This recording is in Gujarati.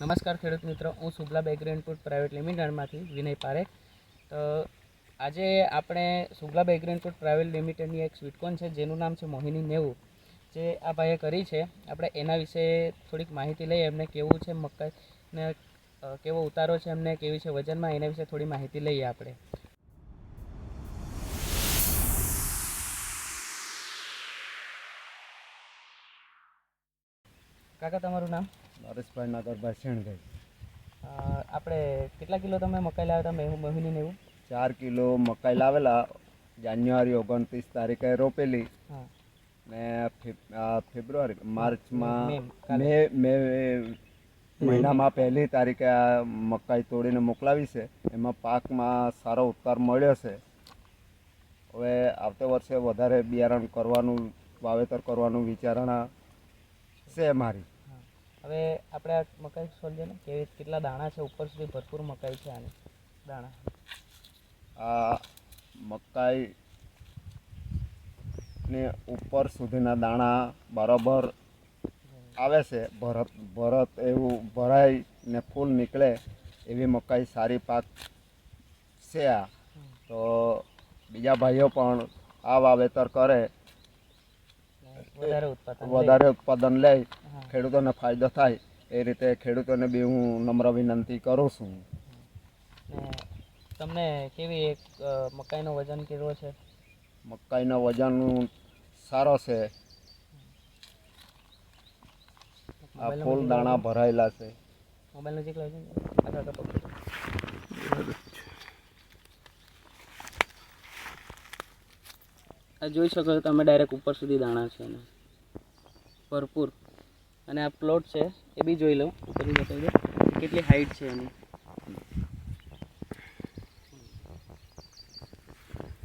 નમસ્કાર ખેડૂત મિત્રો, હું શુભલા બેકરી ઇનપુટ પ્રાઇવેટ લિમિટેડમાંથી વિનય પારેખ. તો આજે આપણે શુભલા બેકરી ઇનપુટ પ્રાઇવેટ લિમિટેડની એક સ્વીટકોન છે, જેનું નામ છે મોહિની નેવું. જે આ ભાઈએ કરી છે. આપણે એના વિશે થોડીક માહિતી લઈએ, એમને કેવું છે મકાઈને કેવો ઉતારો છે એમને, કેવી છે વજનમાં, એના વિશે થોડી માહિતી લઈએ આપણે. કાકા તમારું નામ? નરેશભાઈ નાગરભાઈ શેણભાઈ આપણે કેટલા કિલો તમે મકાઈ લાવ્યા હતા મેહુ મોહિની નેવું ચાર કિલો મકાઈ લાવેલા. જાન્યુઆરી ઓગણત્રીસ તારીખે રોપેલી. ને ફેબ્રુઆરી માર્ચમાં મે. મે મહિનામાં પહેલી તારીખે આ મકાઈ તોડીને મોકલાવી છે. એમાં પાકમાં સારો ઉત્તર મળ્યો છે. હવે આવતા વર્ષે વધારે બિયારણ કરવાનું વાવેતર કરવાનું વિચારણા છે મારી. હવે આપણે આ મકાઈ સોલ્જે ને કેવી કેટલા દાણા છે ઉપર સુધી ભરપૂર મકાઈ છે આની? દાણા. આ મકાઈ ને ઉપર સુધીના દાણા બરાબર આવે છે ભરત ભરત એવું ભરાય ને ફૂલ નીકળે એવી મકાઈ સારી પાક છે આ. તો બીજા ભાઈઓ પણ આ વાવેતર કરે વધારે ઉત્પાદન લે. વધારે ઉત્પાદન લે ખેડૂતોને ફાયદો થાય. એ રીતે ખેડૂતોને બી હું નમ્ર વિનંતી કરું છું. તમને કેવી એક મકાઈનો વજન કેવો છે? મકાઈનો વજન સારો છે. આ ફૂલ દાણા ભરાયેલા છે. મોબાઈલ નજીક લાવજો આ જોઈ શકો છો તમે ડાયરેક્ટ ઉપર સુધી દાણા છે એના. ભરપૂર. અને આ પ્લોટ છે, એ બી જોઈ લઉં. ઉપરથી બતાવી કેટલી હાઈટ છે એની.